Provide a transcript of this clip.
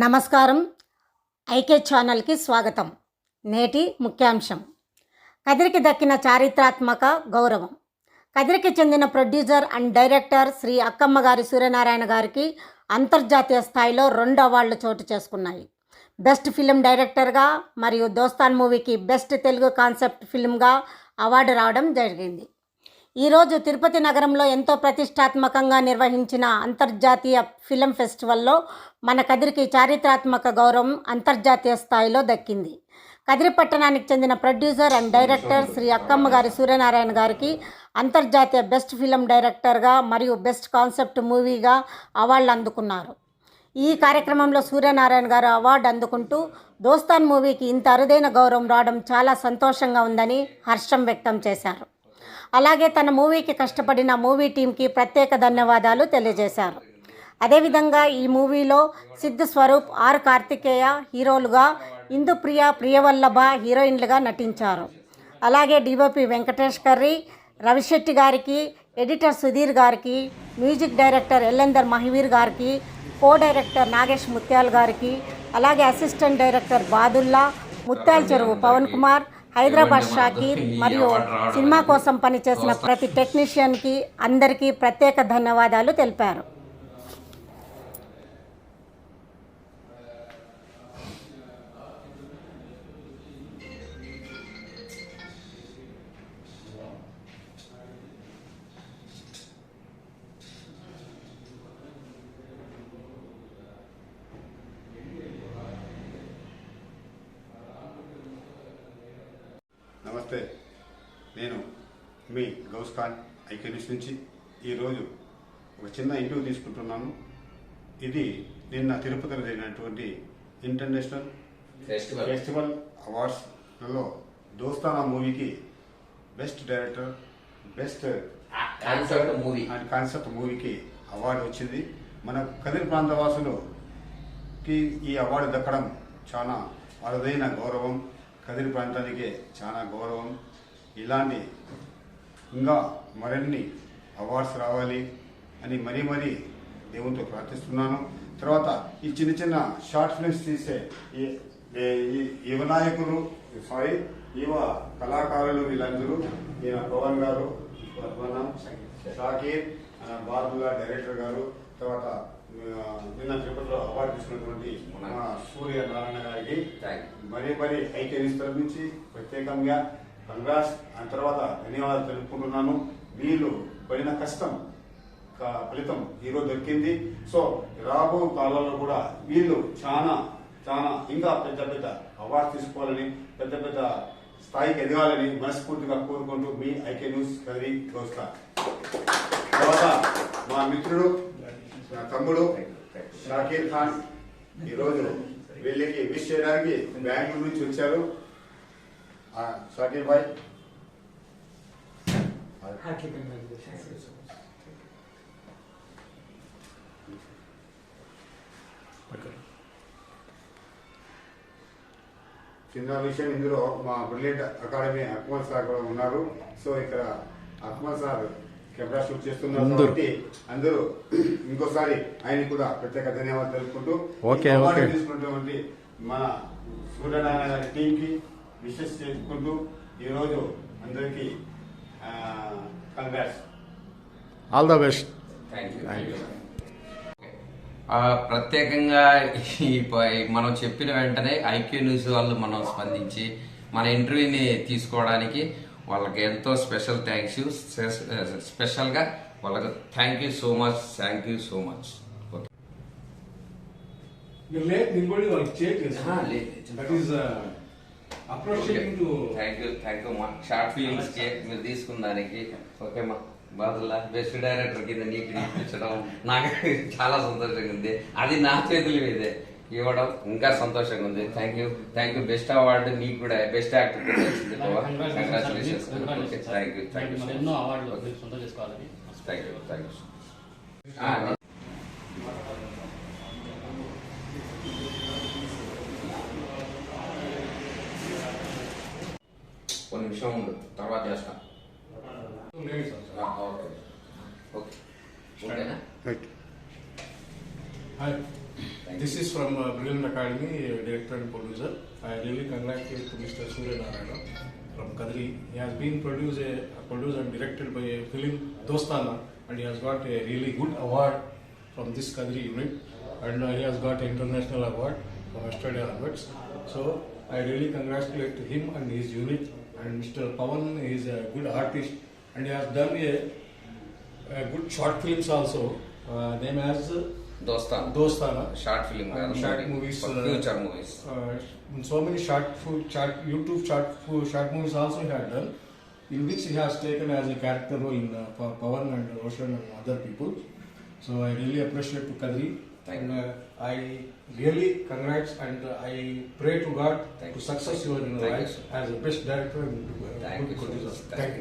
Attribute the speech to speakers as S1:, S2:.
S1: నమస్కారం. ఐకే ఛానల్కి స్వాగతం. నేటి ముఖ్యాంశం. కదిరికి దక్కిన చారిత్రాత్మక గౌరవం. కదిరికి చెందిన producer and director Shri Akkamma గారి సూర్యనారాయణ గారికి అంతర్జాతీయ స్థాయిలో రెండు అవార్డులు చోటు చేసుకున్నాయి. బెస్ట్ ఫిలిం డైరెక్టర్గా మరియు దోస్తాన్ మూవీకి బెస్ట్ తెలుగు కాన్సెప్ట్ ఫిల్మ్గా అవార్డు రావడం జరిగింది. ఈరోజు తిరుపతి నగరంలో ఎంతో ప్రతిష్టాత్మకంగా నిర్వహించిన అంతర్జాతీయ ఫిలిం ఫెస్టివల్లో మన కదిరికి చారిత్రాత్మక గౌరవం అంతర్జాతీయ స్థాయిలో దక్కింది. కదిరి పట్టణానికి చెందిన producer and director Shri Akkamma గారి సూర్యనారాయణ గారికి అంతర్జాతీయ బెస్ట్ ఫిలిం డైరెక్టర్గా మరియు బెస్ట్ కాన్సెప్ట్ మూవీగా అవార్డులు అందుకున్నారు. ఈ కార్యక్రమంలో సూర్యనారాయణ గారు అవార్డు అందుకుంటూ దోస్తాన్ మూవీకి ఇంత అరుదైన గౌరవం రావడం చాలా సంతోషంగా ఉందని హర్షం వ్యక్తం చేశారు. అలాగే తన మూవీకి కష్టపడిన మూవీ టీంకి ప్రత్యేక ధన్యవాదాలు తెలియజేశారు. అదేవిధంగా ఈ మూవీలో సిద్ధు స్వరూప్ ఆర్ కార్తికేయ హీరోలుగా ఇందుప్రియ ప్రియవల్లభ హీరోయిన్లుగా నటించారు. అలాగే డిఓపి వెంకటేష్ కర్రీ రవిశెట్టి గారికి ఎడిటర్ సుధీర్ గారికి మ్యూజిక్ డైరెక్టర్ ఎల్ఎందర్ మహివీర్ గారికి కో డైరెక్టర్ నాగేష్ ముత్యాల్ గారికి అలాగే అసిస్టెంట్ డైరెక్టర్ బాదుల్లా ముత్యాల చెరువు పవన్ కుమార్ హైదరాబాద్ షాకీర్ మరియు సినిమా కోసం పనిచేసిన ప్రతి టెక్నీషియన్కి అందరికీ ప్రత్యేక ధన్యవాదాలు తెలిపారు.
S2: నమస్తే. నేను మీ గౌస్ ఖాన్ ఐకెనిస్ నుంచి ఈరోజు ఒక చిన్న ఇంటర్వ్యూ తీసుకుంటున్నాను. ఇది నిన్న తిరుపతిలో జరిగినటువంటి ఇంటర్నేషనల్
S3: ఫెస్టివల్
S2: అవార్డ్స్లలో దోస్తానా మూవీకి best director best
S3: concept movie.
S2: And concept మూవీకి అవార్డు వచ్చింది. మన కదిరి ప్రాంత వాసులకి ఈ అవార్డు దక్కడం చాలా అరుదైన గౌరవం. కదిరి ప్రాంతానికి చాలా గౌరవం. ఇలాంటి ఇంకా మరిన్ని అవార్డ్స్ రావాలి అని మరీ మరీ దేవునితో ప్రార్థిస్తున్నాను. తర్వాత ఈ చిన్న చిన్న షార్ట్ ఫిల్మ్స్ తీసే ఈ నాయకులు వినాయకులు సారీ యువ కళాకారులు వీళ్ళందరూ ఈయన పవన్ గారు షాకీర్ ఆ, డైరెక్టర్ గారు తర్వాత నిన్న తిరుపతిలో అవార్డు తీసుకున్నటువంటి మన సూర్య నారాయణ గారికి మరీ మరీ ఐక్యనిస్ తరఫు నుంచి ప్రత్యేకంగా కంగ్రాస్ ఆ తర్వాత ధన్యవాదాలు తెలుపుకుంటున్నాను. వీళ్ళు పడిన కష్టం ఫలితం ఈరోజు దొరికింది సో రాబో కాలంలో కూడా వీళ్ళు చాలా చాలా ఇంకా పెద్ద పెద్ద అవార్డు తీసుకోవాలని పెద్ద పెద్ద స్థాయికి ఎదగాలని మనస్ఫూర్తిగా కోరుకుంటూ మీ ఐకే న్యూస్ కదిరి దోస్తా తర్వాత మా మిత్రుడు నా తమ్ముడు షాకీర్ ఖాన్. ఈరోజు వీళ్ళకి విష్ చేయడానికి బెంగళూరు నుంచి వచ్చారు. ఆ, షాకీర్ భాయ్. చిన్న విషయం ఇందులో మా బ్రిలియంట్ అకాడమీ అక్మల్ సార్ కూడా ఉన్నారు. సో ఇక్కడ అక్మల్ సార్ కెమెరా షూట్ చేస్తున్నారు కాబట్టి అందరూ ఇంకోసారి ఆయన కూడా ప్రత్యేక ధన్యవాదాలు తెలుపుకుంటూ. తీసుకున్నటువంటి మన సూర్యనారాయణ గారి టీం కి విషెస్ చేసుకుంటూ ఈరోజు అందరికీ కంగ్రాట్స్
S4: ఆల్ ద బెస్ట్
S3: ప్రత్యేకంగా మనం చెప్పిన వెంటనే ఐక్యూ న్యూస్ వాళ్ళు మనం స్పందించి మన ఇంటర్వ్యూని తీసుకోవడానికి వాళ్ళకి ఎంతో స్పెషల్ థ్యాంక్స్ యూ. స్పెషల్గా వాళ్ళకి thank you so much thank you so much. Short ఫిల్మ్స్కి మీరు తీసుకున్న దానికి. ఓకే మా. బాదుల్లా బెస్ట్ డైరెక్టర్ కింద నీకు ఇప్పించడం నాకు చాలా సంతోషంగా ఉంది. అది నా చేతుల మీదే. ఇవ్వడం ఇంకా సంతోషంగా ఉంది. Thank you thank you best award నీకు కూడా బెస్ట్ యాక్టర్ వచ్చింది congratulations thank you thank you thank you thank you కొన్ని నిమిషం ఉండు. తర్వాత చేస్తాను ఓకే ఓకే ఓకేనా
S2: right
S5: Hi,
S3: Thank
S5: this is from uh, Brilliant Academy director and producer. I really congratulate to Mr. Surya Narayana from Kadri. He has been produced, a, produced and directed by a film Dostana and he has got a really good award from this Kadri unit and uh, he has got international award from Australia onwards. So I really congratulate to him and his unit and Mr. Pawan is a good artist and he has done a, a good short films also. Uh, name as Dostan.
S3: Dostan. Short film.
S5: Short movies. Uh,
S3: future movies.
S5: Uh, so many short, short YouTube short, short movies also had done, in which he has taken as a character role in uh, Pawan and Roshan and other people. So I really appreciate to Kadri.
S3: Thank
S5: and uh, I really congrats and uh, I pray to God
S3: Thank
S5: to success you in
S3: your
S5: life as a best director in
S3: Thank,
S5: Thank you.